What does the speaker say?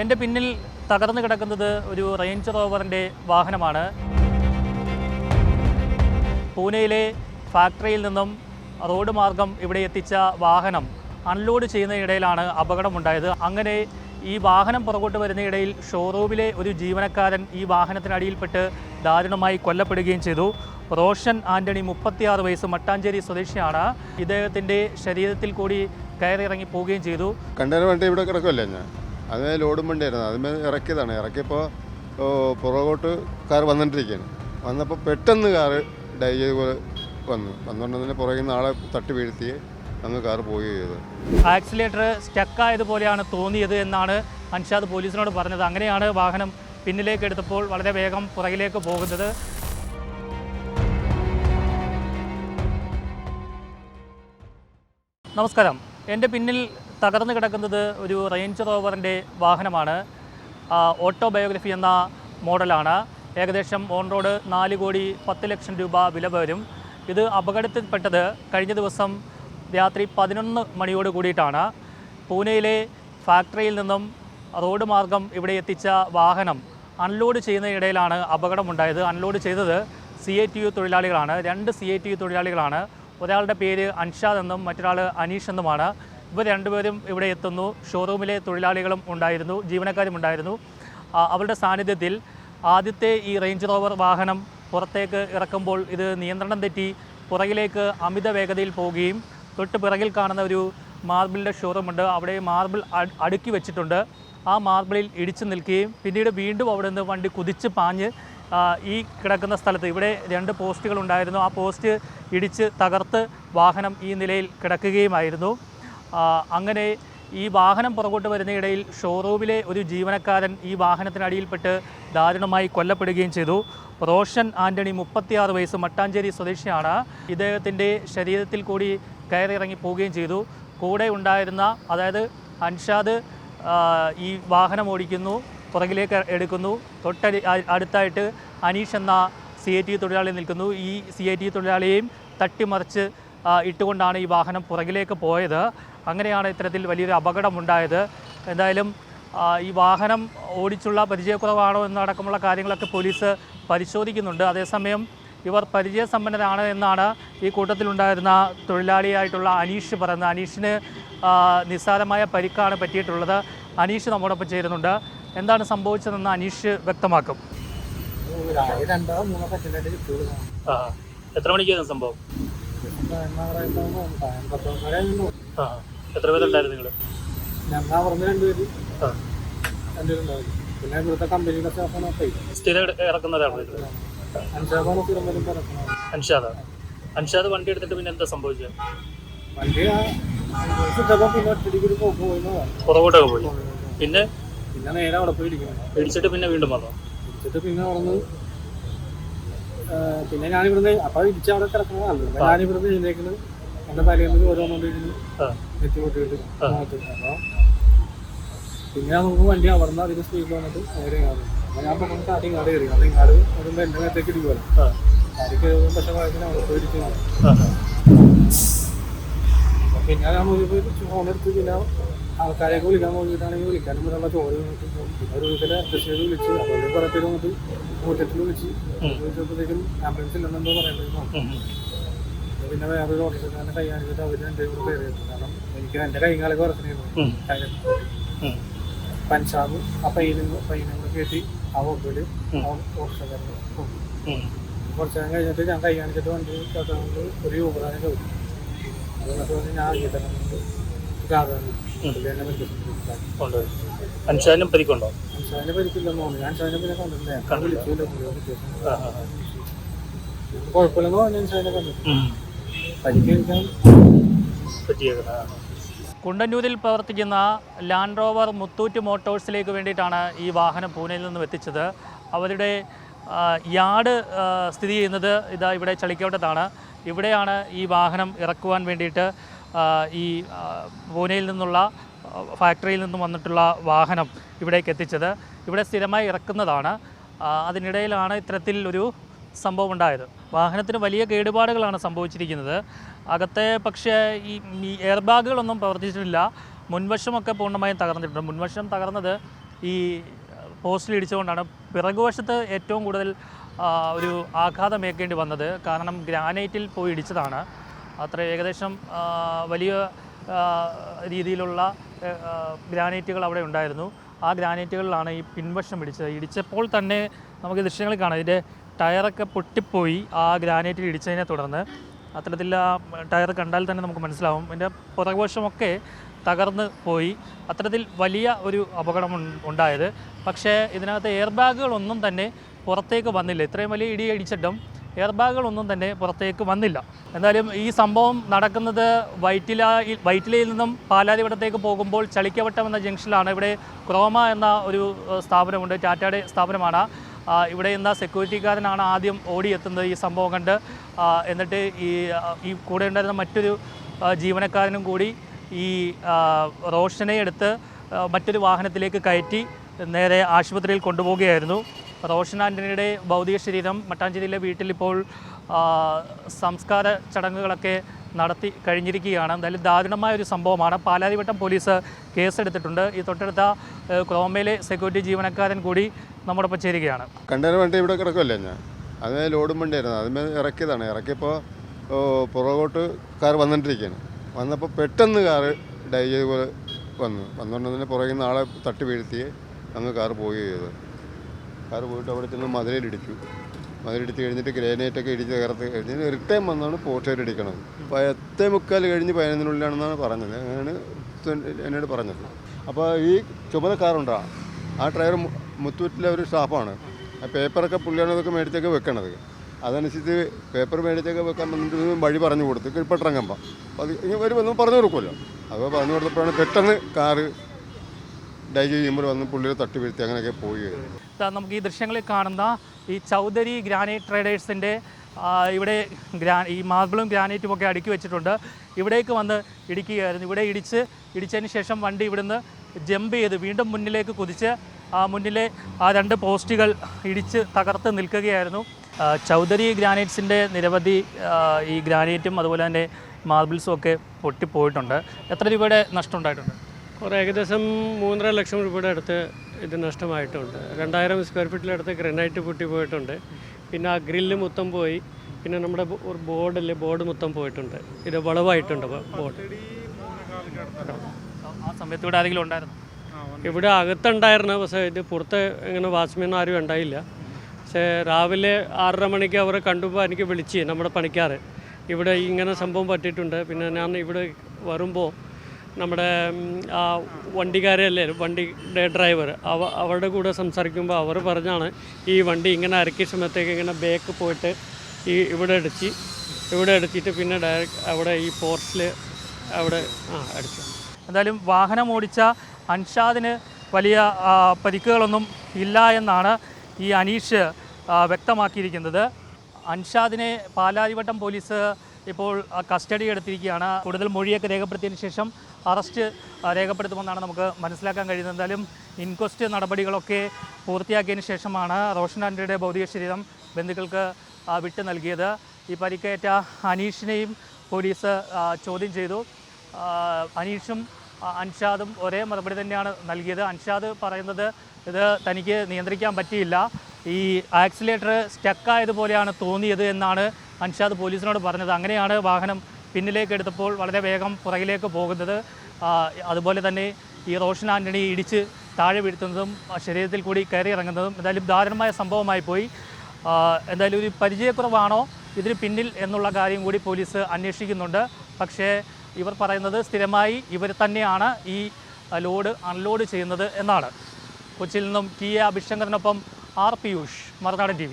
എന്റെ പിന്നിൽ തകർന്നു കിടക്കുന്നത് ഒരു റേഞ്ച് റോവറിന്റെ വാഹനമാണ്. പൂനെയിലെ ഫാക്ടറിയിൽ നിന്നും റോഡ് മാർഗം ഇവിടെ എത്തിച്ച വാഹനം അൺലോഡ് ചെയ്യുന്നതിനിടയിലാണ് അപകടമുണ്ടായത്. അങ്ങനെ ഈ വാഹനം പുറകോട്ട് വരുന്നതിനിടയിൽ ഷോറൂമിലെ ഒരു ജീവനക്കാരൻ ഈ വാഹനത്തിനടിയിൽപ്പെട്ട് ദാരുണമായി കൊല്ലപ്പെടുകയും ചെയ്തു. റോഷൻ ആന്റണി മുപ്പത്തിയാറ് വയസ്സ് മട്ടാഞ്ചേരി സ്വദേശിയാണ്. ഇദ്ദേഹത്തിന്റെ ശരീരത്തിൽ കൂടി കയറിയിറങ്ങി പോവുകയും ചെയ്തു. കണ്ടെയ്നർ വണ്ടി ഇവിടെ കിടക്കുമല്ലേ ഞാൻ? അത് ലോഡും വണ്ടിയായിരുന്നു. അതിന്മേൽ ഇറക്കിയതാണ്. ഇറക്കിയപ്പോൾ പുറകോട്ട് കാർ വന്നിട്ടിരിക്കുകയാണ്. വന്നപ്പോൾ പെട്ടെന്ന് കാറ് ഡൈ ചെയ്ത് പോലെ വന്നു. വന്നുകൊണ്ട് തന്നെ പുറകിൽ നിന്ന് ആളെ തട്ടി വീഴ്ത്തി അങ്ങ് കാർ പോവുകയും ചെയ്തു. ആക്സിലേറ്റർ സ്റ്റക്കായതുപോലെയാണ് തോന്നിയത് എന്നാണ് അൻഷാദ് പോലീസിനോട് പറഞ്ഞത്. അങ്ങനെയാണ് വാഹനം പിന്നിലേക്ക് എടുത്തപ്പോൾ വളരെ വേഗം പുറകിലേക്ക് പോകുന്നത്. നമസ്കാരം. എന്റെ പിന്നിൽ തകർന്നു കിടക്കുന്നത് ഒരു റേഞ്ച് റോവറിന്റെ വാഹനമാണ്. ഓട്ടോബയോഗ്രഫി ഓട്ടോ ബയോഗ്രഫി എന്ന മോഡലാണ്. ഏകദേശം ഓൺ റോഡ് നാല് കോടി പത്ത് ലക്ഷം രൂപ വില വരും. ഇത് അപകടത്തിൽപ്പെട്ടത് കഴിഞ്ഞ ദിവസം രാത്രി പതിനൊന്ന് മണിയോട് കൂടിയിട്ടാണ്. പൂനെയിലെ ഫാക്ടറിയിൽ നിന്നും റോഡ് മാർഗം ഇവിടെ എത്തിച്ച വാഹനം അൺലോഡ് ചെയ്യുന്നതിനിടയിലാണ് അപകടമുണ്ടായത്. അൺലോഡ് ചെയ്തത് സി എ ടി യു തൊഴിലാളികളാണ്. രണ്ട് സി എ ടി യു തൊഴിലാളികളാണ്. ഒരാളുടെ പേര് അൻഷാദ് എന്നും മറ്റൊരാൾ അനീഷ് എന്നുമാണ്. ഇവർ രണ്ടുപേരും ഇവിടെ എത്തുന്നു. ഷോറൂമിലെ തൊഴിലാളികളും ഉണ്ടായിരുന്നു ജീവനക്കാരും ഉണ്ടായിരുന്നു. അവരുടെ സാന്നിധ്യത്തിൽ ആദ്യത്തെ ഈ റേഞ്ച് റോവർ വാഹനം പുറത്തേക്ക് ഇറക്കുമ്പോൾ ഇത് നിയന്ത്രണം തെറ്റി പുറകിലേക്ക് അമിത വേഗതയിൽ പോവുകയും തൊട്ട് പിറകിൽ കാണുന്ന ഒരു മാർബിളിന്റെ ഷോറൂമുണ്ട് അവിടെ മാർബിൾ അടുക്കി വെച്ചിട്ടുണ്ട്. ആ മാർബിളിൽ ഇടിച്ചു നിൽക്കുകയും പിന്നീട് വീണ്ടും അവിടെ നിന്ന് വണ്ടി കുതിച്ച് പാഞ്ഞ് ഈ കിടക്കുന്ന സ്ഥലത്ത് ഇവിടെ രണ്ട് പോസ്റ്റുകൾ ഉണ്ടായിരുന്നു. ആ പോസ്റ്റ് ഇടിച്ച് തകർത്ത് വാഹനം ഈ നിലയിൽ കിടക്കുകയുമായിരുന്നു. അങ്ങനെ ഈ വാഹനം പുറകോട്ട് വരുന്നതിനിടയിൽ ഷോറൂമിലെ ഒരു ജീവനക്കാരൻ ഈ വാഹനത്തിനടിയിൽപ്പെട്ട് ദാരുണമായി കൊല്ലപ്പെടുകയും ചെയ്തു. റോഷൻ ആന്റണി മുപ്പത്തിയാറ് വയസ്സ് മട്ടാഞ്ചേരി സ്വദേശിയാണ്. ഇദ്ദേഹത്തിന്റെ ശരീരത്തിൽ കൂടി കയറിയിറങ്ങി പോവുകയും ചെയ്തു. കൂടെ ഉണ്ടായിരുന്ന അതായത് അൻഷാദ് ഈ വാഹനം ഓടിക്കുന്നു പുറകിലേക്ക് എടുക്കുന്നു. തൊട്ടടി അടുത്തായിട്ട് അനീഷ് എന്ന സി ഐ ടി തൊഴിലാളി നിൽക്കുന്നു. ഈ സി ഐ ടി തൊഴിലാളിയെയും തട്ടിമറിച്ച് ഇട്ടുകൊണ്ടാണ് ഈ വാഹനം പുറകിലേക്ക് പോയത്. അങ്ങനെയാണ് ഇത്തരത്തിൽ വലിയൊരു അപകടമുണ്ടായത്. എന്തായാലും ഈ വാഹനം ഓടിച്ചുള്ള പരിചയക്കുറവാണോ എന്നടക്കമുള്ള കാര്യങ്ങളൊക്കെ പോലീസ് പരിശോധിക്കുന്നുണ്ട്. അതേസമയം ഇവർ പരിചയസമ്പന്നരാണ് എന്നാണ് ഈ കൂട്ടത്തിലുണ്ടായിരുന്ന തൊഴിലാളിയായിട്ടുള്ള അനീഷ് പറയുന്നത്. അനീഷിന് നിസ്സാരമായ പരിക്കാണ് പറ്റിയിട്ടുള്ളത്. അനീഷ് നമ്മോടൊപ്പം ചേരുന്നുണ്ട്. എന്താണ് സംഭവിച്ചതെന്ന് അനീഷ് വ്യക്തമാക്കും. എത്ര മണിക്കായിരുന്നു സംഭവം? ആ, എത്ര പേരുണ്ടായിരുന്നു നിങ്ങൾ ഞങ്ങൾ പറഞ്ഞ രണ്ടുപേര്. രണ്ടുപേരുണ്ടാവില്ല പിന്നെ ഇവിടുത്തെ കമ്പനിയുടെ സ്റ്റാഫാണ് പോയി സ്ഥിരം ഇട- ഇറക്കുന്നവരാണോ ഇത് അഞ്ചാമാണ് സ്ഥിരം വരുമ്പോൾ ഇറക്കുന്നത്. അൻഷാദ്? അൻഷാദ് വണ്ടി എടുത്തിട്ട് പിന്നെ എന്താ സംഭവിച്ചത്? വണ്ടി പുറകോട്ടൊക്കെ പോയി. പിന്നെ? പിന്നെ നേരെ അവിടെ പോയി ഇടിച്ചിട്ട് പിന്നെ വീണ്ടും വന്നോ? ഇടിച്ചിട്ട് പിന്നെ അവിടെ പിന്നെ ഞാനിവിടുന്ന് അപ്പൊ ഇടിച്ച് അവിടെ കിടക്കുന്നതാണ് അപ്പോൾ ഞാനിവിടുന്ന് എഴുന്നേക്കുന്നത് എന്റെ തലേന്ന് ഓരോന്നുകൊണ്ടിരുന്നു നെറ്റി പൊട്ടിയിട്ട് അപ്പൊ പിന്നെ ഞാൻ നോക്കുമ്പോൾ വണ്ടി അവർന്ന് അതിന് സ്പീഡിൽ വന്നിട്ട് നേരെ ഇങ്ങോട്ട് വന്നു. ഞാൻ പെട്ടെന്ന് കാട്ടി കാട് കയറി. അത് കാട് വരുമ്പോ എന്റെ നേരത്തേക്ക് ഇടിക്കുമല്ലോ കാര്യം കയറുമ്പോൾ പക്ഷെ വയസ്സിന് അവിടെ പോയി ഇരിക്കുന്നു ആ, അപ്പോൾ പിന്നെ ഞാൻ നോക്കിയപ്പോ ഫോൺ എടുത്ത് പിന്നെ ആൾക്കാരെയൊക്കെ വിളിക്കാൻ നോക്കിയിട്ടാണെങ്കിൽ വിളിക്കാനും പറ്റുള്ള പിന്നെ ഒരു വീട്ടിലെ കൃഷിയിൽ വിളിച്ച് അതുപോലെ പുറത്തേക്ക് വന്നിട്ട് കൂട്ടത്തിൽ വിളിച്ച് ചോദിച്ചപ്പോഴത്തേക്കും വിളിച്ചപ്പോഴത്തേക്കും ആംബുലൻസ് ഇല്ലെന്നെന്തോ പറയുന്നത് പിന്നെ വേറെ വേറൊരു ഓട്ടോറിക്ഷക്കാരനെ കൈ കാണിച്ചിട്ട് അവർ എന്റെ കൂടെ കയറിയിട്ട് കാരണം എനിക്ക് എന്റെ കൈ കാലൊക്കെ വർക്കണമായിരുന്നു ഉം. കയ്യിൽ ഉം. പഞ്ചാബ് ആ പയ്യനും പയ്യനും കൂടെ കയറ്റി ആ ഓട്ടോയിൽ. ആ ഓട്ടോറിക്ഷക്കാരനെ കുറച്ച് നേരം കഴിഞ്ഞിട്ട് ഞാൻ കൈ കാണിച്ചിട്ട് വണ്ടി കേട്ടുകൊണ്ട് ഒരു യൂബറാനെ ചോദിച്ചു അതുകൊണ്ട് ഞാൻ ആക്കി അൻഷാദിനും പരിക്കുണ്ടോ അൻഷാദിനെ പരിക്കില്ലെന്ന് തോന്നുന്നു. ഞാൻ ഷാദിനെ പിന്നെ കണ്ടിട്ടില്ല. ഞാൻ കണ്ടില്ല. വിളിച്ചില്ല. കുഴപ്പമില്ലെന്ന് പറഞ്ഞു അൻഷാദിനെ കണ്ടു. പരിക്കേൽക്കാൻ പറ്റിയേക്കുന്നത് കുണ്ടന്നൂരിൽ പ്രവർത്തിക്കുന്ന ലാൻഡ് റോവർ മുത്തൂറ്റ് മോട്ടോഴ്സിലേക്ക് വേണ്ടിയിട്ടാണ് ഈ വാഹനം പൂനെയിൽ നിന്നും എത്തിച്ചത്. അവരുടെ യാർഡ് സ്ഥിതി ചെയ്യുന്നത് ഇതാ ഇവിടെ ചളിക്കോട്ടത്താണ്. ഇവിടെയാണ് ഈ വാഹനം ഇറക്കുവാൻ വേണ്ടിയിട്ട് ഈ പൂനെയിൽ നിന്നുള്ള ഫാക്ടറിയിൽ നിന്നും വന്നിട്ടുള്ള വാഹനം ഇവിടേക്ക് എത്തിച്ചത്. ഇവിടെ സ്ഥിരമായി ഇറക്കുന്നതാണ്. അതിനിടയിലാണ് ഇത്തരത്തിൽ ഒരു സംഭവം ഉണ്ടായത് വാഹനത്തിന് വലിയ കേടുപാടുകളാണ് സംഭവിച്ചിരിക്കുന്നത്. അകത്തെ പക്ഷേ ഈ എയർ ബാഗുകളൊന്നും പ്രവർത്തിച്ചിട്ടില്ല. മുൻവശമൊക്കെ പൂർണമായും തകർന്നിട്ടുണ്ട്. മുൻവശം തകർന്നത് ഈ പോസ്റ്റിൽ ഇടിച്ചുകൊണ്ടാണ്. പിറകുവശത്ത് ഏറ്റവും കൂടുതൽ ഒരു ആഘാതമേക്കേണ്ടി വന്നത്. കാരണം ഗ്രാനൈറ്റിൽ പോയി ഇടിച്ചതാണ്. അത്ര ഏകദേശം വലിയ രീതിയിലുള്ള ഗ്രാനൈറ്റുകൾ അവിടെ ഉണ്ടായിരുന്നു. ആ ഗ്രാനൈറ്റുകളിലാണ് ഈ പിൻവശം ഇടിച്ചത്. ഇടിച്ചപ്പോൾ തന്നെ നമുക്ക് ദൃശ്യങ്ങൾ കാണാം. ഇതിന്റെ ടയറൊക്കെ പൊട്ടിപ്പോയി ആ ഗ്രാനൈറ്റിൽ ഇടിച്ചതിനെ തുടർന്ന്. അത്തരത്തിൽ ആ ടയർ കണ്ടാൽ തന്നെ നമുക്ക് മനസ്സിലാവും. ഇതിന്റെ പുറകുവശമൊക്കെ തകർന്ന് പോയി. അത്തരത്തിൽ വലിയ ഒരു അപകടം ഉണ്ടായത്. പക്ഷേ ഇതിനകത്ത് എയർ ബാഗുകളൊന്നും തന്നെ പുറത്തേക്ക് വന്നില്ല. ഇത്രയും വലിയ ഇടി ഇടിച്ചിട്ടും എയർ ബാഗുകളൊന്നും തന്നെ പുറത്തേക്ക് വന്നില്ല. എന്തായാലും ഈ സംഭവം നടക്കുന്നത് വൈറ്റില വൈറ്റിലയിൽ നിന്നും പാലാരിവട്ടത്തേക്ക് പോകുമ്പോൾ ചളിക്കവട്ടം എന്ന ജംഗ്ഷനിലാണ്. ഇവിടെ ക്രോമ എന്ന ഒരു സ്ഥാപനമുണ്ട്. ടാറ്റയുടെ സ്ഥാപനമാണ്. ഇവിടെ നിന്ന് സെക്യൂരിറ്റിക്കാരനാണ് ആദ്യം ഓടിയെത്തുന്നത് ഈ സംഭവം കണ്ട്. എന്നിട്ട് ഈ ഈ കൂടെ ഉണ്ടായിരുന്ന മറ്റൊരു ജീവനക്കാരനും കൂടി ഈ റോഷനെ എടുത്ത് മറ്റൊരു വാഹനത്തിലേക്ക് കയറ്റി നേരെ ആശുപത്രിയിൽ കൊണ്ടുപോവുകയായിരുന്നു. റോഷൻ ആന്റണിയുടെ ഭൗതിക ശരീരം മട്ടാഞ്ചേരിയിലെ വീട്ടിലിപ്പോൾ സംസ്കാര ചടങ്ങുകളൊക്കെ നടത്തി കഴിഞ്ഞിരിക്കുകയാണ്. എന്തായാലും ദാരുണമായ ഒരു സംഭവമാണ്. പാലാരിവട്ടം പോലീസ് കേസെടുത്തിട്ടുണ്ട്. ഈ തൊട്ടടുത്ത ക്രോമയിലെ സെക്യൂരിറ്റി ജീവനക്കാരൻ കൂടി നമ്മോടൊപ്പം ചേരുകയാണ്. കണ്ടെയ്നർ വണ്ടി ഇവിടെ കിടക്കുമല്ലേ ഞാൻ? അത് ലോഡും വണ്ടിയായിരുന്നു അതിന്മേൽ ഇറക്കിയതാണ്. ഇറക്കിയപ്പോൾ പുറകോട്ട് കാർ വന്നിട്ടിരിക്കുകയാണ്. വന്നപ്പോൾ പെട്ടെന്ന് കാറ് ഡൈ ചെയ്ത് പോലെ വന്നു. വന്നുകൊണ്ട് തന്നെ പുറകിൽ നിന്ന് ആളെ തട്ടി വീഴ്ത്തി അങ്ങ് കാർ പോവുകയും ചെയ്തത്. കാറ് പോയിട്ട് അവിടെ ചെന്ന് മതിലിടിച്ചു. മതിലിടിച്ച് കഴിഞ്ഞിട്ട് ഗ്രാനൈറ്റൊക്കെ ഇടിച്ച് തകർത്ത് കഴിഞ്ഞ് റിട്ടേൺ വന്നാണ് പോസ്റ്റേറ്റ് അപ്പോൾ പത്തേ മുക്കാൽ കഴിഞ്ഞ് പതിനൊന്നിനുള്ളിലാണെന്നാണ് പറഞ്ഞത്. അങ്ങനെയാണ് എന്നോട് പറഞ്ഞത്. അപ്പോൾ ഈ ചുമത കാറുണ്ടോ? ആ ഡ്രൈവർ മുത്തൂറ്റിലെ ഒരു സ്റ്റാഫാണ്. ആ പേപ്പറൊക്കെ പുള്ളിയാണ് ഇതൊക്കെ മേടിച്ചൊക്കെ വെക്കണത്. അതനുസരിച്ച് പേപ്പർ മേടിച്ചൊക്കെ വെക്കാൻ വന്നിട്ട് വഴി പറഞ്ഞു കൊടുത്തു. കിഴപ്പട്ടിറങ്ങുമ്പോൾ അപ്പോൾ അത് ഇങ്ങനെ വരുമെന്ന് പറഞ്ഞു കൊടുക്കുമല്ലോ. അപ്പോൾ പറഞ്ഞു കൊടുത്തപ്പോഴാണ് പെട്ടെന്ന് കാറ് ഡൈജ് ചെയ്യുമ്പോൾ വന്ന് പുള്ളിയെ തട്ടി വീഴ്ത്തി അങ്ങനെയൊക്കെ പോയി. നമുക്ക് ഈ ദൃശ്യങ്ങളിൽ കാണുന്ന ഈ ചൗധരി ഗ്രാനൈറ്റ് ട്രേഡേഴ്സിന്റെ ഇവിടെ ഗ്രാ ഈ മാർബിളും ഗ്രാനൈറ്റും ഒക്കെ അടുക്കി വെച്ചിട്ടുണ്ട്. ഇവിടേക്ക് വന്ന് ഇടിക്കുകയായിരുന്നു. ഇവിടെ ഇടിച്ച് ഇടിച്ചതിന് ശേഷം വണ്ടി ഇവിടുന്ന് ജമ്പ് ചെയ്ത് വീണ്ടും മുന്നിലേക്ക് കുതിച്ച് ആ മുന്നിലെ ആ രണ്ട് പോസ്റ്റുകൾ ഇടിച്ച് തകർത്ത് നിൽക്കുകയായിരുന്നു. ചൗധരി ഗ്രാനൈറ്റ്സിന്റെ നിരവധി ഈ ഗ്രാനൈറ്റും അതുപോലെ തന്നെ മാർബിൾസും ഒക്കെ പൊട്ടിപ്പോയിട്ടുണ്ട്. എത്ര രൂപയുടെ നഷ്ടം ഉണ്ടായിട്ടുണ്ട്? ഒരു ഏകദേശം മൂന്നര ലക്ഷം രൂപയുടെ അടുത്ത് ഇത് നഷ്ടമായിട്ടുണ്ട്. രണ്ടായിരം സ്ക്വയർ ഫീറ്റിലടുത്ത് ഗ്രനൈറ്റ് പൊട്ടി പോയിട്ടുണ്ട്. പിന്നെ ആ ഗ്രില്ല് മൊത്തം പോയി. പിന്നെ നമ്മുടെ ഒരു ബോർഡിൽ ബോർഡ് മൊത്തം പോയിട്ടുണ്ട്. ഇത് വളവായിട്ടുണ്ട് ബോർഡ്. ആ. സമയത്ത് ഇവിടെ ആരെങ്കിലും ഉണ്ടായിരുന്നു? ഇവിടെ അകത്തുണ്ടായിരുന്നു. പക്ഷേ ഇത് പുറത്ത് ഇങ്ങനെ വാച്ച്മാൻ ആരും ഉണ്ടായില്ല. പക്ഷേ രാവിലെ ആറര മണിക്ക് അവരെ കണ്ടുമ്പോൾ എനിക്ക് വിളിച്ച് നമ്മുടെ പണിക്കാർ ഇവിടെ ഇങ്ങനെ സംഭവം പറ്റിയിട്ടുണ്ട്. പിന്നെ ഞാൻ ഇവിടെ വരുമ്പോൾ നമ്മുടെ ആ വണ്ടിക്കാരല്ലേ വണ്ടിയുടെ ഡ്രൈവർ അവ അവരുടെ കൂടെ സംസാരിക്കുമ്പോൾ അവർ പറഞ്ഞാണ് ഈ വണ്ടി ഇങ്ങനെ അരക്കിയ സമയത്തേക്ക് ഇങ്ങനെ ബേക്ക് പോയിട്ട് ഈ ഇവിടെ അടിച്ച് ഇവിടെ അടിച്ചിട്ട് പിന്നെ ഡയറക്റ്റ് അവിടെ ഈ പോർട്ടിൽ അവിടെ ആ അടിച്ചു. എന്തായാലും വാഹനം ഓടിച്ച അൻഷാദിന് വലിയ പരിക്കുകളൊന്നും ഇല്ല എന്നാണ് ഈ അനീഷ് വ്യക്തമാക്കിയിരിക്കുന്നത്. അൻഷാദിനെ പാലാരിവട്ടം പോലീസ് ഇപ്പോൾ കസ്റ്റഡി എടുത്തിരിക്കുകയാണ്. കൂടുതൽ മൊഴിയൊക്കെ രേഖപ്പെടുത്തിയതിന് ശേഷം അറസ്റ്റ് രേഖപ്പെടുത്തുമെന്നാണ് നമുക്ക് മനസ്സിലാക്കാൻ കഴിയുന്നത്. എന്തായാലും ഇൻക്വസ്റ്റ് നടപടികളൊക്കെ പൂർത്തിയാക്കിയതിന് ശേഷമാണ് റോഷൻ ആൻഡ്രിയുടെ ഭൗതിക ശരീരം ബന്ധുക്കൾക്ക് വിട്ടു നൽകിയത്. ഈ പരിക്കേറ്റ അനീഷിനെയും പോലീസ് ചോദ്യം ചെയ്തു. അനീഷും അൻഷാദും ഒരേ മറുപടി തന്നെയാണ് നൽകിയത്. അൻഷാദ് പറയുന്നത് ഇത് തനിക്ക് നിയന്ത്രിക്കാൻ പറ്റിയില്ല. ഈ ആക്സിലേറ്റർ സ്റ്റക്കായതുപോലെയാണ് തോന്നിയത് എന്നാണ് അൻഷാദ് പോലീസിനോട് പറഞ്ഞത്. അങ്ങനെയാണ് വാഹനം പിന്നിലേക്ക് എടുത്തപ്പോൾ വളരെ വേഗം പുറകിലേക്ക് പോകുന്നത് അതുപോലെ തന്നെ ഈ റോഷൻ ആന്റണി ഇടിച്ച് താഴെ വീഴ്ത്തുന്നതും ശരീരത്തിൽ കൂടി കയറി ഇറങ്ങുന്നതും എന്തായാലും ദാരുണമായ സംഭവമായി പോയി. എന്തായാലും ഒരു പരിചയക്കുറവാണോ ഇതിന് പിന്നിൽ എന്നുള്ള കാര്യം കൂടി പോലീസ് അന്വേഷിക്കുന്നുണ്ട്. പക്ഷേ ഇവർ പറയുന്നത് സ്ഥിരമായി ഇവർ തന്നെയാണ് ഈ ലോഡ് അൺലോഡ് ചെയ്യുന്നത് എന്നാണ്. കൊച്ചിയിൽ നിന്നും ടി എ അഭിശങ്കറിനൊപ്പം ആർ പിയൂഷ് മറുനാടൻ ടി